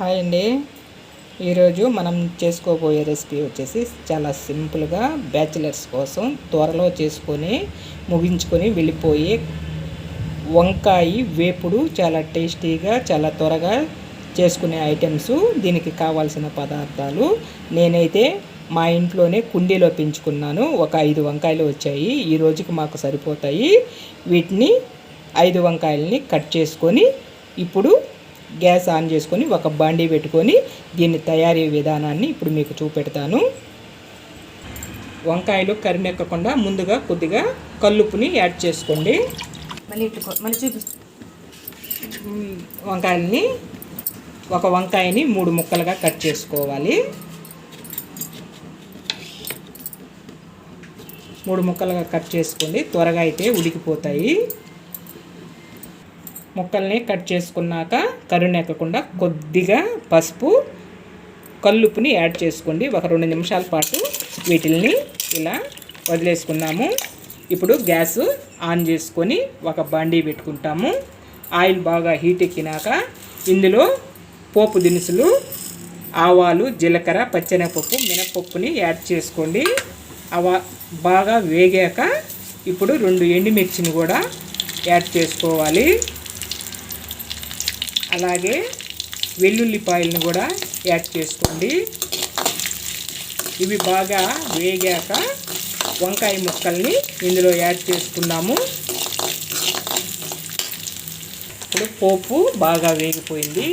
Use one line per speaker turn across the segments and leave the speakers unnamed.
Hi అండి. ఈరోజు మనం చేసుకోబోయే రెసిపీ వచ్చేసి చాలా సింపుల్గా బ్యాచిలర్స్ కోసం త్వరలో చేసుకొని ముగించుకొని వెళ్ళిపోయే వంకాయ వేపుడు చాలా టేస్టీగా చాలా త్వరగా చేసుకునే ఐటమ్స్ దీనికి కావాల్సిన పదార్థాలు. నేనైతే మా ఇంట్లోనే కుండీలో పెంచుకున్నాను. ఒక ఐదు వంకాయలు వచ్చాయి. ఈ రోజుకి మాకు సరిపోతాయి. వీటిని ఐదు వంకాయలని కట్ చేసుకొని ఇప్పుడు గ్యాస్ ఆన్ చేసుకొని ఒక బండి పెట్టుకొని దీన్ని తయారీ విధానాన్ని ఇప్పుడు మీకు చూపెడతాను. వంకాయలు కరినెక్కకుండా ముందుగా కొద్దిగా కల్లుపుని యాడ్ చేసుకోండి.
మళ్ళీ మళ్ళీ చూపి
వంకాయలని ఒక వంకాయని మూడు ముక్కలుగా కట్ చేసుకోవాలి. మూడు ముక్కలుగా కట్ చేసుకోండి. త్వరగా అయితే ఉడికిపోతాయి. ముక్కల్ని కట్ చేసుకున్నాక కరుణెక్కకుండా కొద్దిగా పసుపు కల్లుపుని యాడ్ చేసుకోండి. ఒక రెండు నిమిషాల పాటు వీటిల్ని ఇలా వదిలేసుకున్నాము. ఇప్పుడు గ్యాస్ ఆన్ చేసుకొని ఒక బండి పెట్టుకుంటాము. ఆయిల్ బాగా హీట్ ఎక్కినాక ఇందులో పోపు దినుసులు ఆవాలు జీలకర్ర పచ్చెనపప్పు మినపప్పుని యాడ్ చేసుకోండి. అవ బాగా వేగాక ఇప్పుడు రెండు ఎండుమిర్చిని కూడా యాడ్ చేసుకోవాలి. అలాగే వెల్లుల్లిపాయలను కూడా యాడ్ చేసుకోండి. ఇవి బాగా వేగాక వంకాయ ముక్కల్ని ఇందులో యాడ్ చేసుకున్నాము. ఇప్పుడు పోపు బాగా వేగిపోయింది.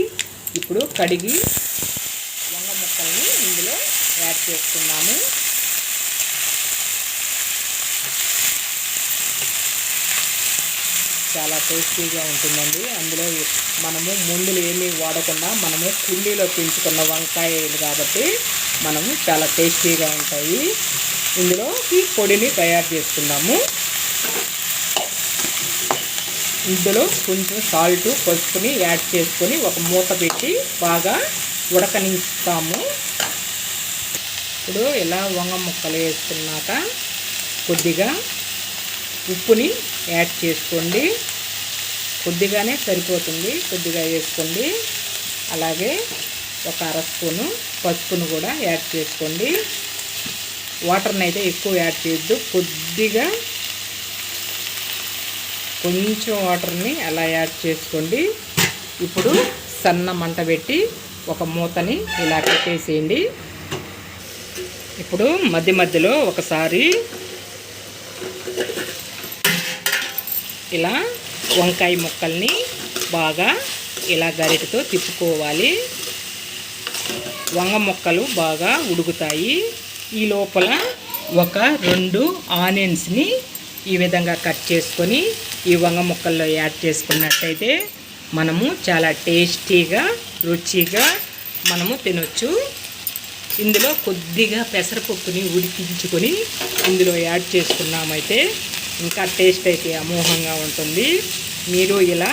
ఇప్పుడు కడిగి వంగ ముక్కల్ని ఇందులో యాడ్ చేసుకున్నాము. చాలా టేస్టీగా ఉంటుందండి. అందులో మనము ముందులు ఏమీ వాడకుండా మనము కుండీలో పెంచుకున్న వంకాయలు కాబట్టి మనము చాలా టేస్టీగా ఉంటాయి. ఇందులో ఈ పొడిని తయారు చేసుకున్నాము ఇందులో కొంచెం సాల్ట్ పసుపుని యాడ్ చేసుకొని ఒక మూత పెట్టి బాగా ఉడకనిస్తాము. ఇప్పుడు ఇలా వంగ ముక్కలు వేసుకున్నాక కొద్దిగా ఉప్పుని యాడ్ చేసుకోండి. కొద్దిగానే సరిపోతుంది. కొద్దిగా వేసుకోండి. అలాగే ఒక అర స్పూను పసుపును కూడా యాడ్ చేసుకోండి. వాటర్ని అయితే ఎక్కువ యాడ్ చేయొద్దు. కొద్దిగా కొంచెం వాటర్ని అలా యాడ్ చేసుకోండి. ఇప్పుడు సన్న మంట పెట్టి ఒక మూతని ఇలా పెట్టేసేయండి. ఇప్పుడు మధ్య మధ్యలో ఒకసారి ఇలా వంకాయ ముక్కల్ని బాగా ఇలా గరిటతో తిప్పుకోవాలి. వంగ ముక్కలు బాగా ఉడుకుతాయి. ఈ లోపల ఒక రెండు ఆనియన్స్ని ఈ విధంగా కట్ చేసుకొని ఈ వంగ ముక్కల్లో యాడ్ చేసుకున్నట్టయితే మనము చాలా టేస్టీగా రుచిగా మనము తినొచ్చు. ఇందులో కొద్దిగా పెసరపప్పుని ఉడికించుకొని ఇందులో యాడ్ చేసుకున్నామైతే ఇంకా టేస్ట్ అయితే అమోహంగా ఉంటుంది. మీరు ఇలా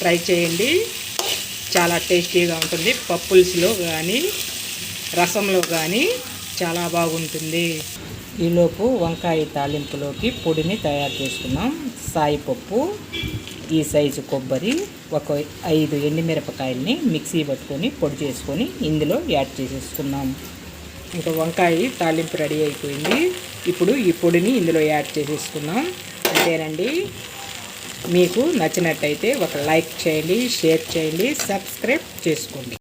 ట్రై చేయండి. చాలా టేస్టీగా ఉంటుంది. పప్పుల్స్లో కానీ రసంలో కానీ చాలా బాగుంటుంది. ఈలోపు వంకాయ తాలింపులోకి పొడిని తయారు చేసుకున్నాం సాయిపప్పు ఈ సైజు కొబ్బరి ఒక ఐదు ఎండుమిరపకాయల్ని మిక్సీ పట్టుకొని పొడి చేసుకొని ఇందులో యాడ్ చేసేసుకున్నాం ఇంకా వంకాయ తాలింపు రెడీ అయిపోయింది. ఇప్పుడు ఈ పొడిని ఇందులో యాడ్ చేసేసుకున్నాం అంతేనండి. మీకు నచ్చినట్టయితే ఒక లైక్ చేయండి షేర్ చేయండి సబ్స్క్రైబ్ చేసుకోండి.